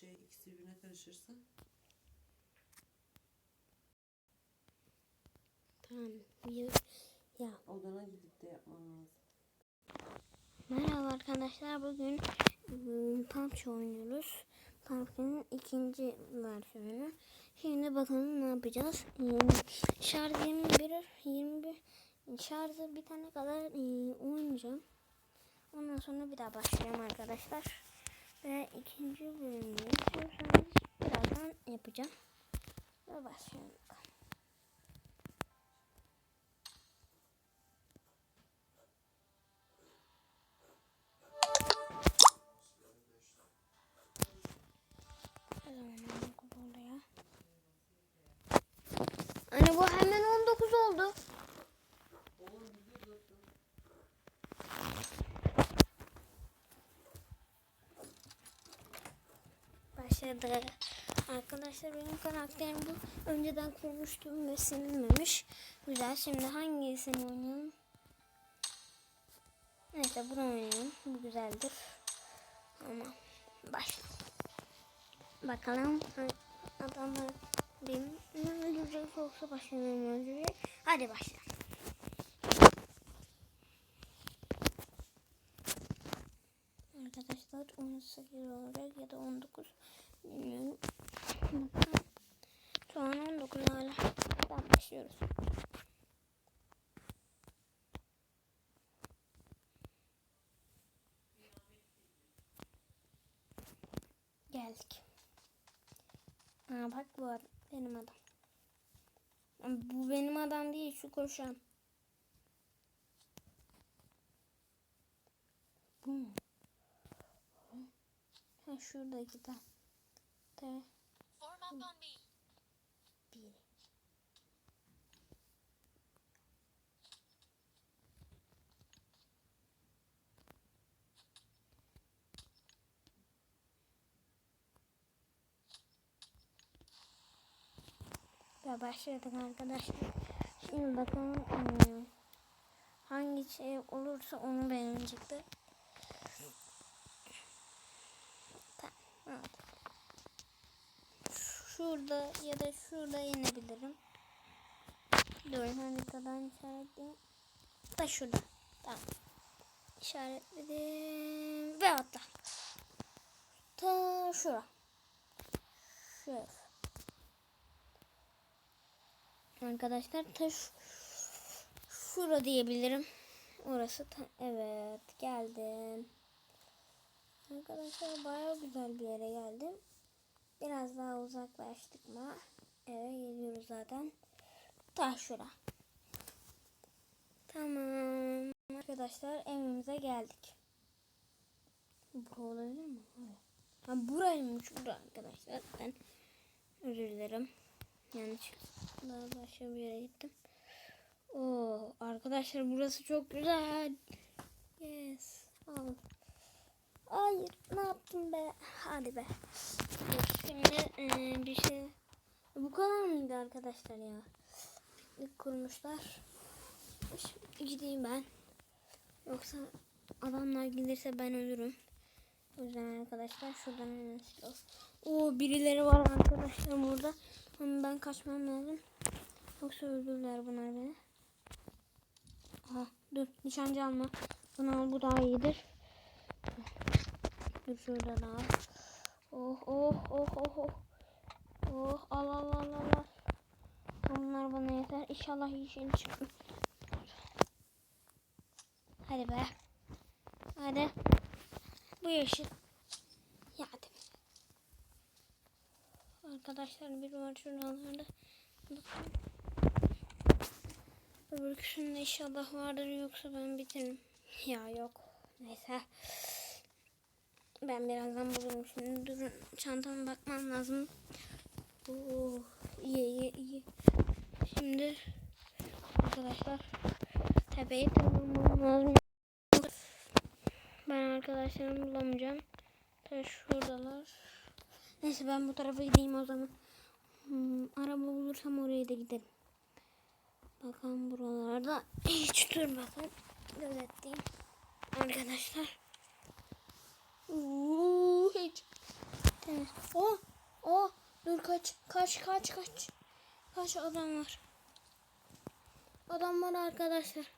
şey ikisi birbirine karışırsa. Tamam. Ya. Odana gidip de yapman lazım. Merhaba arkadaşlar. Bugün PUBG oynuyoruz. PUBG'nin ikinci versiyonu. Şimdi bakalım ne yapacağız. Ee, Şarj 21, 21 şarjı bitene kadar e, oynayacağım. Ondan sonra bir daha başlayacağım arkadaşlar. Ve ikinci bölümü istiyorsanız birazdan yapacağım. Ve başlayalım. Başladı. Arkadaşlar benim karakterim bu. Önceden kurmuştum ve silinmemiş. Güzel. Şimdi hangisini oynayalım? Neyse bunu oynayalım. Bu güzeldir. Ama başla. Bakalım ha- adamlar beni mi öldürecek yoksa başkalarını mı öldürecek? Hadi başla. Arkadaşlar 18 olacak ya da 19 bilmiyorum. Şu an 19 hala. Tamam başlıyoruz. Geldik. Aa bak bu adam, benim adam. Bu benim adam değil şu koşan. Bu mu? Ha şuradaki de. Me. Bir. Ve başladık arkadaşlar. Şimdi bakalım hmm, hangi şey olursa onu beğenecektir. Tamam. Şurada ya da şurada yenebilirim. Dur haritadan işaretleyeyim. Da şurada. Tamam. İşaretledim ve atla. Ta şura. Şurası. Arkadaşlar taş şura diyebilirim. Orası ta, evet geldim. Arkadaşlar bayağı güzel bir yere geldim. Biraz daha uzaklaştık mı? Eve geliyoruz zaten. Ta şura. Tamam. Arkadaşlar evimize geldik. Bura olabilir mi? Ha buraymış bura arkadaşlar. Ben özür dilerim. Yanlış. Daha başka bir yere gittim. Oo arkadaşlar burası çok güzel. Yes. Al. Hayır ne yaptım be? Hadi be. Şimdi eee, bir şey. Bu kadar mıydı arkadaşlar ya? İlk kurmuşlar. Şimdi gideyim ben. Yoksa adamlar gelirse ben ölürüm. O yüzden arkadaşlar şuradan hemen silah. Oo birileri var arkadaşlar burada. Ama ben kaçmam lazım. Yoksa öldürürler bunlar beni. Aha dur nişancı alma. Bunu al bu daha iyidir. Dur al. Oh oh oh oh oh. Oh al al al al. Bunlar bana yeter. İnşallah şey çıkır. Hadi be. Hadi. Bu yeşil. Hadi. Arkadaşlar bir var şuralarda. Bakalım. Öbürküsünde inşallah vardır yoksa ben bitiririm. Ya yok. Neyse. Ben birazdan bulurum şimdi. Durun çantama bakmam lazım. Oo, iyi iyi iyi. Şimdi arkadaşlar tepeyi tırmanmam lazım. Ben arkadaşlarımı bulamayacağım. Ta şuradalar. Neyse ben bu tarafa gideyim o zaman. Hmm, araba bulursam oraya da giderim. Bakalım buralarda hiç durmadan gözetleyeyim. Arkadaşlar. Uuu, hiç Temiz. Oh. Oh. Dur kaç. Kaç kaç kaç. Kaç adam var. Adam var arkadaşlar.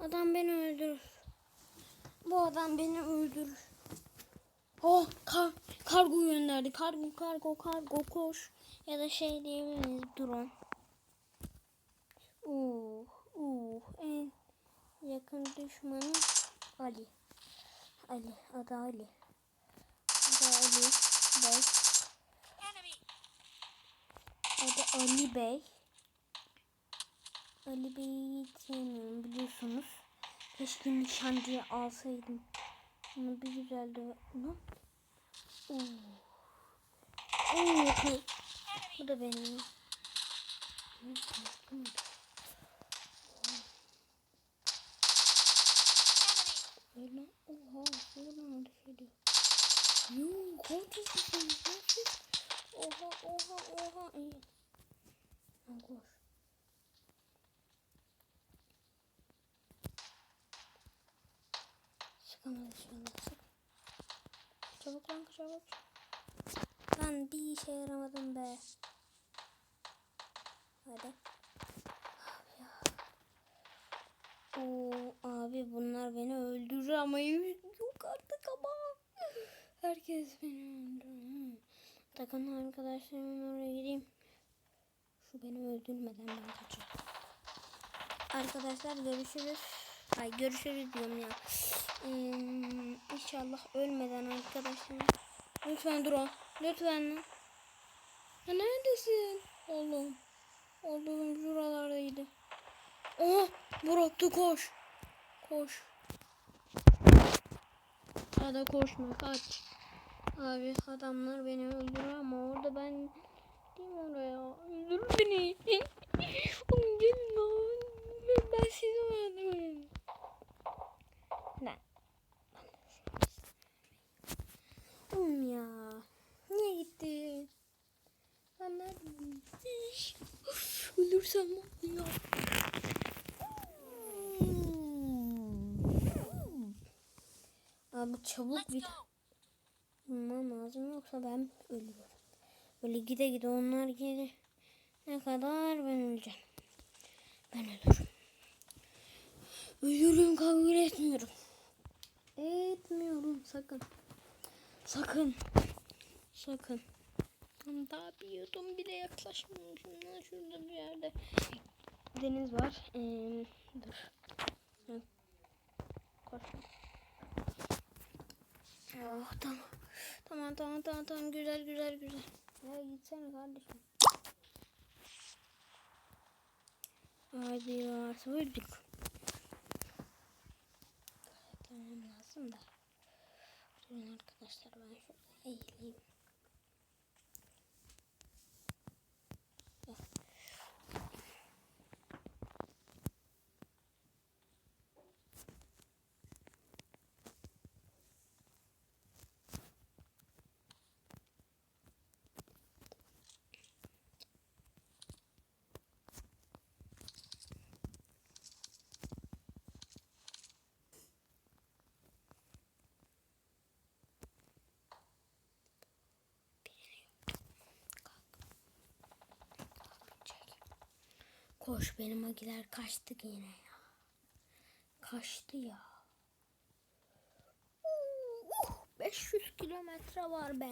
Adam beni öldürür. Bu adam beni öldürür. Oh kar, kargo gönderdi. Kargo kargo kargo koş. Ya da şey diyebiliriz drone. Uh, uh, en yakın düşmanı Ali. Ali, adı Ali. Adı Ali Bey. Adı Ali Bey. Ali Bey'i sevmiyorum biliyorsunuz. Keşke nişancıyı alsaydım. Ama bir güzeldi. Ne? Oo. Oo. Bu da benim. Ne? Ne? Öyle. Oha. Ateş ediyor. Yoo. Kaç yaşındasın? Kaç Oha. Oha. Oha. İyi. Lan koş. Sıkamadı şu. Sık. Çabuk lan çabuk. Lan bir işe yaramadım be. Hadi. Abi. Oo, abi bunlar beni öldürür ama. Herkes beni öldürür. Takın arkadaşlarımın oraya gideyim. Şu beni öldürmeden ben kaçıyorum. Arkadaşlar görüşürüz. Ay görüşürüz diyorum ya. Ee, inşallah ölmeden arkadaşlar. Lütfen dur o. Lütfen. Ya neredesin? Oğlum. Oğlum şuralardaydı. Oh bıraktı koş. Koş. Ya da koşma kaç. Abi adamlar beni öldürür ama orada ben mi oraya? Öldür beni. Oğlum gelin lan. Ben, sizi öldürürüm. Lan. Oğlum ya. Niye gitti? Ben neredeyim? Ölürsem ne ya? Abi çabuk bir bulmam lazım yoksa ben ölüyorum. Böyle gide gide onlar geri ne kadar ben öleceğim. Ben ölürüm. Ölürüm kabul etmiyorum. Etmiyorum sakın. Sakın. Sakın. Tam daha bir yudum bile yaklaşmamışım. Şurada bir yerde deniz var. Ee, dur. Hı. Oh, tamam. Tamam tamam tamam tamam güzel güzel güzel. Ya gitsene kardeşim. Hadi ya söyledik. Tamam lazım da. Durun arkadaşlar ben şurada eğileyim. Koş benim agiler kaçtı yine ya. Kaçtı ya. Uh, 500 kilometre var be.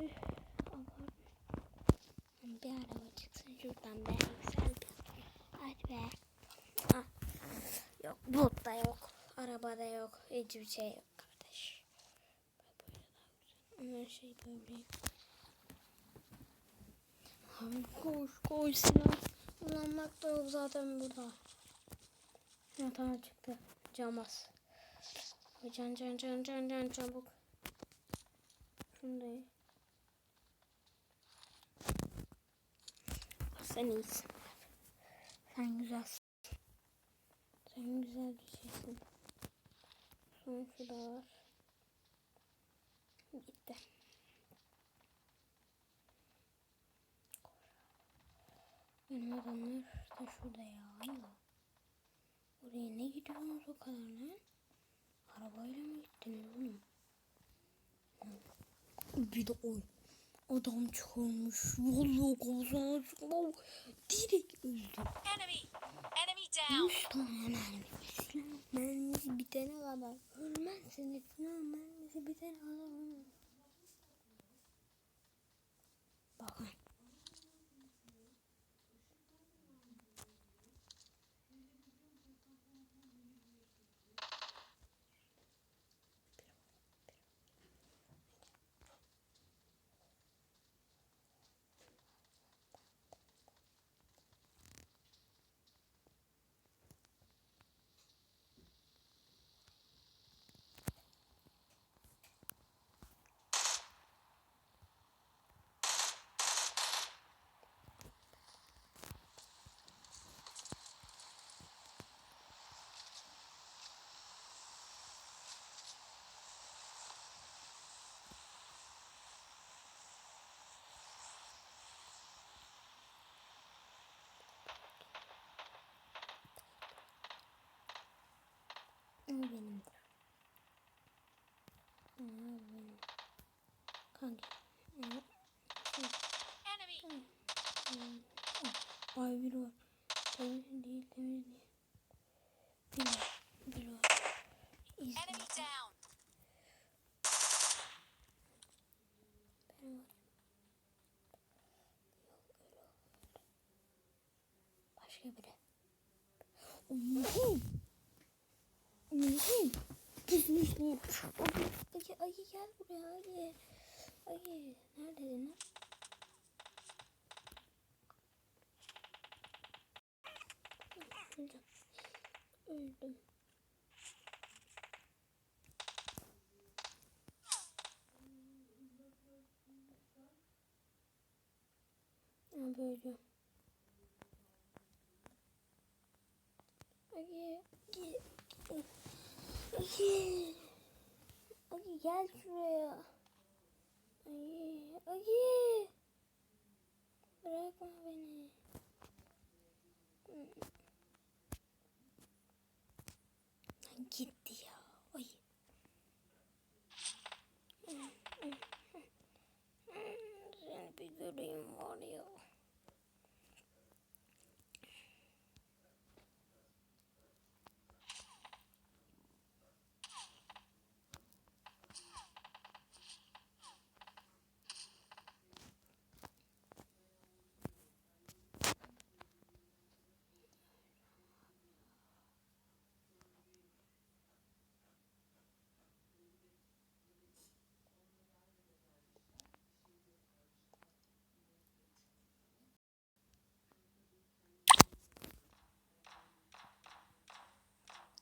Üf. Bir araba çıksın şuradan be. Hadi be. Ah. Yok bot da yok. Araba yok. Hiçbir şey yok kardeş. Her şey böyle. Abi koş koş silah. Kullanmak da yok zaten burada. Ya tamam çıktı. Camaz. Can can can can can çabuk. Şunu da ye. Sen iyisin. Sen güzelsin. Sen güzel bir şeysin. Son şu da var. Gitti. Benim adamlar da şurada ya. Oraya ne gidiyorsunuz o kadar lan? Arabayla mı gittiniz oğlum? Bir de oy. Adam çıkmış. Vallahi kafasına sıkma. Direkt öldü. Enemy! Enemy down! 100 tane mermi. Silah mermisi bitene kadar ölmezsiniz. Silah mermisi bitene kadar ölmez. Bakın. O benimdir. Aa, benim. Kanka. Evet. Enemy! Ay biri var. Temiz değil, temiz değil. Biri var, biri var. İzle. Enemy down! Biri var. Başka biri. Allah'ım. Allah'ım. Gitmiş mi? Ayı, ayı, gel buraya ayı. Ayı. Neredesin lan? Öldüm. Öldüm. Ha böyle. Ayı, ayı, ayı. Ayı gel şuraya. Ayı, ayı. Bırakma beni. Gitti ya. Ay. Seni bir göreyim var ya.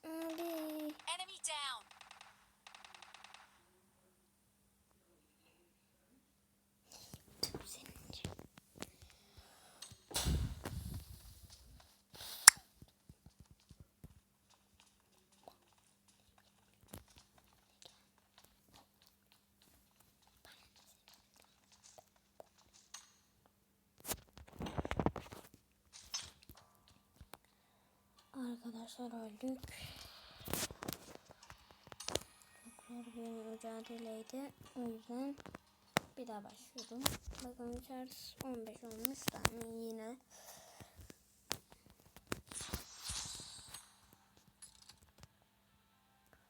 Abi. Enemy down! Arkadaşlar öldük. Bir mücadeleydi. O yüzden bir daha başlıyorum. Bakın içerisi 15 olmuş tane yine.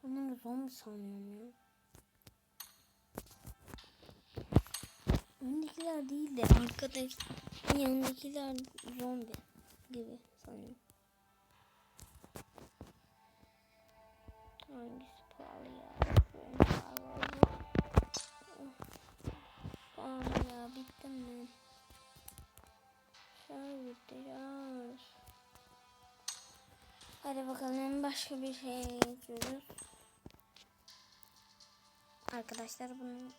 Onları zombi sanıyorum ya. Öndekiler değil de arkadaki yanındakiler zombi gibi sanıyorum. Hangisi Pahalı ya bittim ben. Şarj bitti şarj. Hadi bakalım başka bir şeye geçiyoruz. Arkadaşlar bunu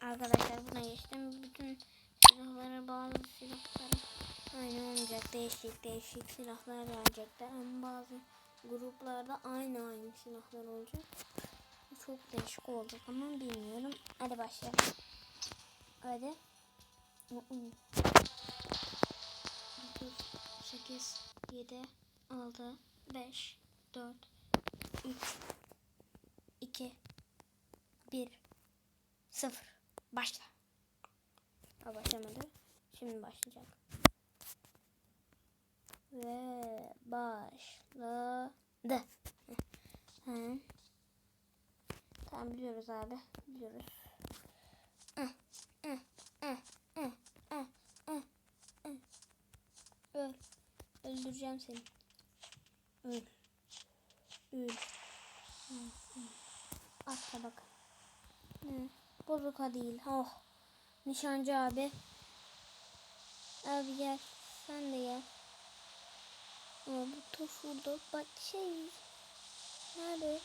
Arkadaşlar buna geçtim. Bütün silahları bazı silahları aynı olmayacak. Değişik değişik silahlar verecekler. Ama bazı gruplarda aynı aynı silahlar olacak. Çok değişik olacak ama bilmiyorum. Hadi başlayalım. Hadi. 9, 8, 7, 6, 5, 4, 3 2 1 0 Başla. Ha başlamadı. Şimdi başlayacak. Ve başladı. Hı. Tamam biliyoruz abi. Biliyoruz. Hı, hı, hı. Öl. Öldüreceğim seni. Öl. Öl. Atla bak. Hı. Değil. Oh. Nişancı abi. Abi gel. Sen de gel. Ama bu taş burada. Bak şey. Nerede?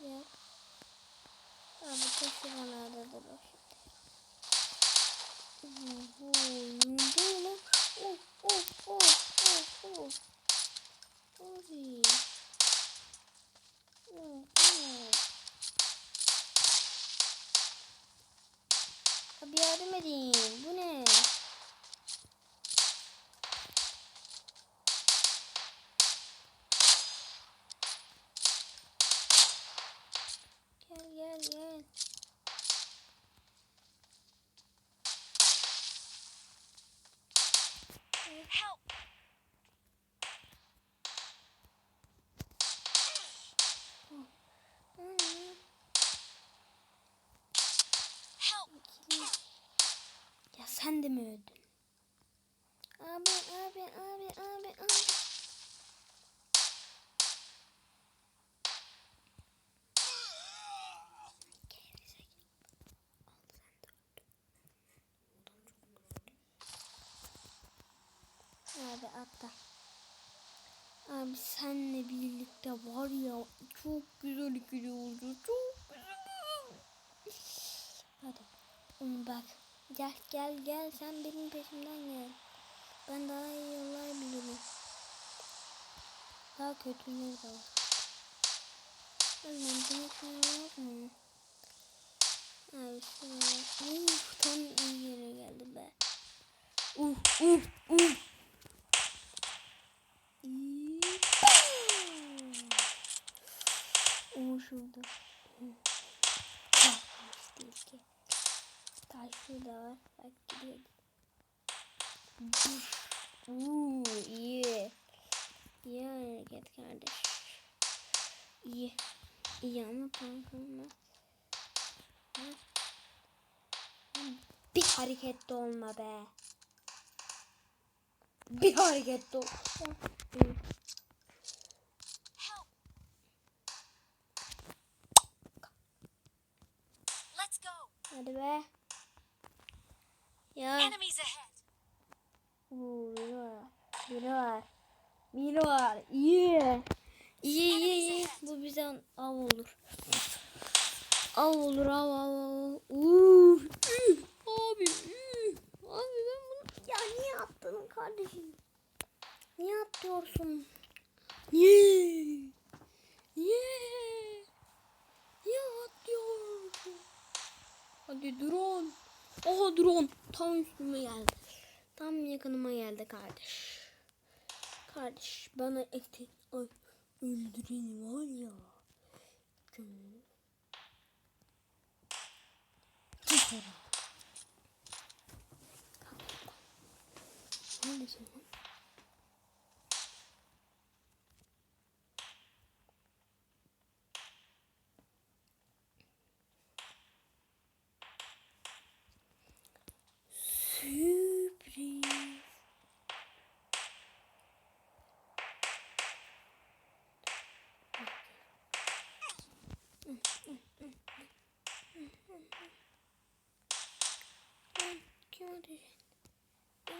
Ya. Abi taşı bana da dur. Oho, yumdu lan. Oh, oh, oh, oh, oh. Abi. Oh, oh. Abi yardım edin. Bu ne? Gel gel gel. Help! Ana. Help! Ya sen de mi öldün? Abi abi abi abi abi. Abi atla. Abi senle birlikte var ya çok güzel ikili oldu. Çok güzel. Hadi. Onu bak. Gel gel gel sen benim peşimden gel. Ben daha iyi yollar bilirim. Daha kötüleri de var. Ölmem demek yok mu? Abi şöyle. Uf tam iyi yere geldi be. Uf uf uf. O şurada. Kalkmış değil ki. Taş şurada var. Bak gidiyor. Uuu iyi. İyi hareket kardeş. İyi. İyi ama kankamla. Bir hareket de olma be. Bir hareket de olma. Hadi be. Ya. Oo, biri var. Biri var. Biri var. İyi. İyi iyi iyi. Bu bize av olur. Av olur av av av. Uuu. Abi. Abi ben bunu... Ya niye attın kardeşim? Niye atıyorsun? Niye? Niye? Niye atıyorsun? Hadi drone. Oha drone. Tam üstüme geldi. Tam yakınıma geldi kardeş. Kardeş bana ekti. Ay öldüreni var ya. Keserim. Neredesin lan? Sürpriz. Lan kim etti? Ben.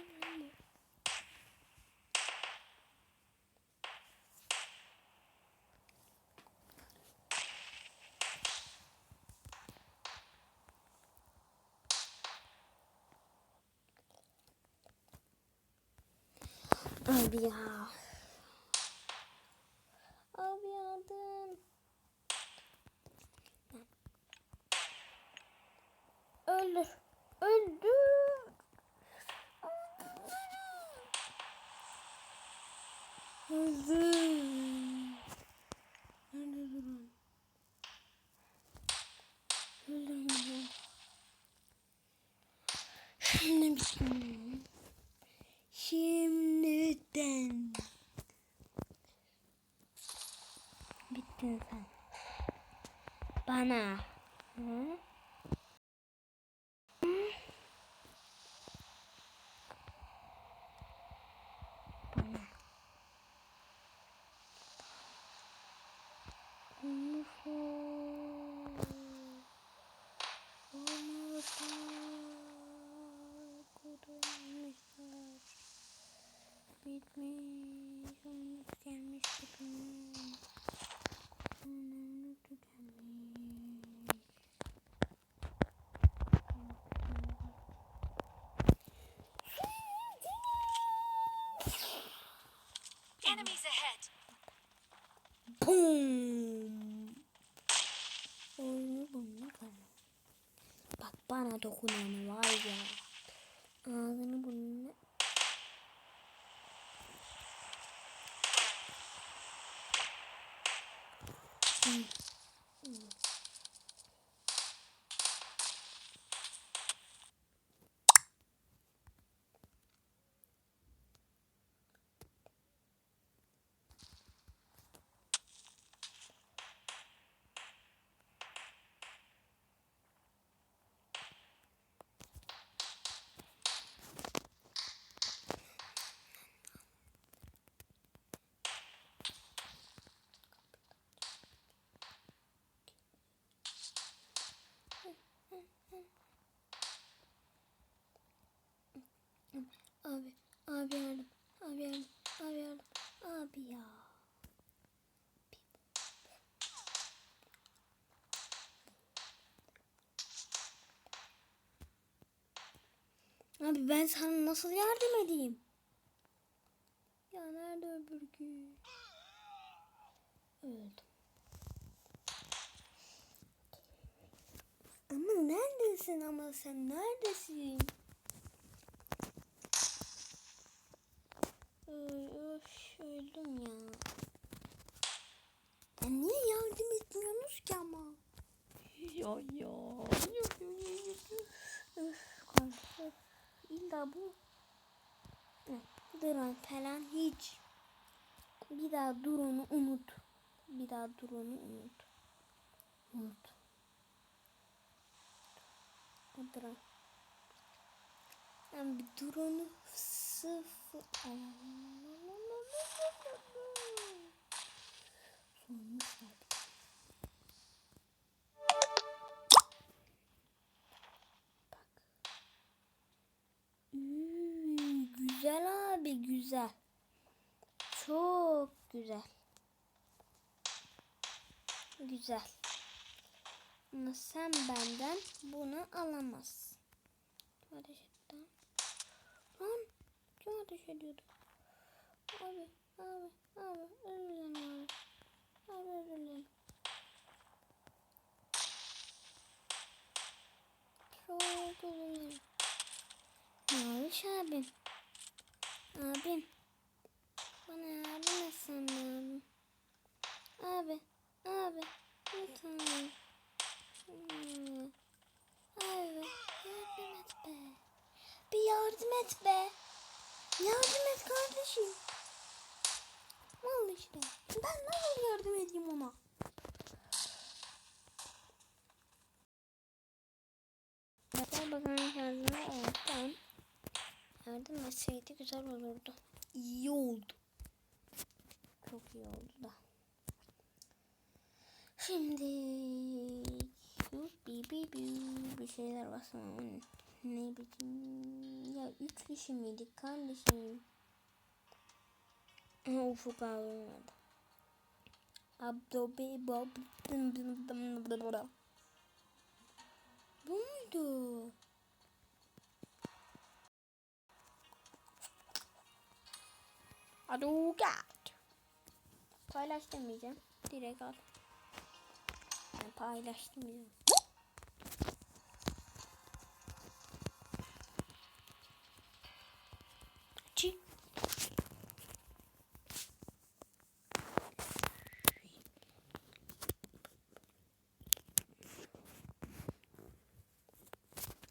Abi ya. Abi yardım. Öldür. Öldür. Öldür. Şimdi. Şimdiden. Bittin sen. Bana. Hı? Hı? Bana. Bunu kalma. Bak bana dokunan var ya. Ağzını burnunu. Hmm. Hmm. Abi, abi yardım, abi yardım, abi yardım, abi ya. Abi ben sana nasıl yardım edeyim? Ya nerede öbürkü? Öldüm. Ama neredesin ama sen neredesin? Ay, Öf öldüm ya. Ya niye yardım etmiyorsunuz ki ama? Ya ya. Öf kanka. İlla bu. Drone falan hiç. Bir daha drone'u unut. Bir daha drone'u unut. Unut. Bu drone. Ben bir drone'u sıfır Sormuşlar. Güzel. Çok güzel. Güzel. Ama sen benden bunu alamazsın. Ateş et lan. Kim ateş ediyordu? Abi, abi, abi, özür dilerim abi. Abi özür dilerim. Çok özür dilerim. Maviş abim. Abim. Bana yardım etsen lazım. Abi, abi, lütfen. Abi, yardım et be. Bir yardım et be. Yardım et kardeşim. Al işte. Ben nasıl yardım edeyim ona? Bakar bakalım kendime ortadan yardım etseydi güzel olurdu. İyi oldu. Çok iyi oldu da. Şimdi bi bi bi bir şeyler basamam. Ne bileyim. Ya üç kişi miydik kardeşim? Ufuk abi vardı. Abdo bob. Bu muydu? Adugat. Paylaş demeyeceğim. Direkt al. Ben paylaştım ya. Çi.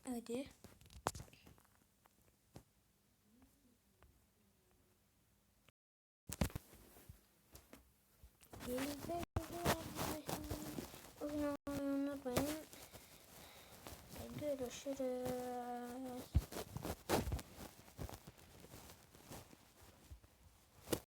Hadi. Denizde O gün unutmayın. Görüşürüz.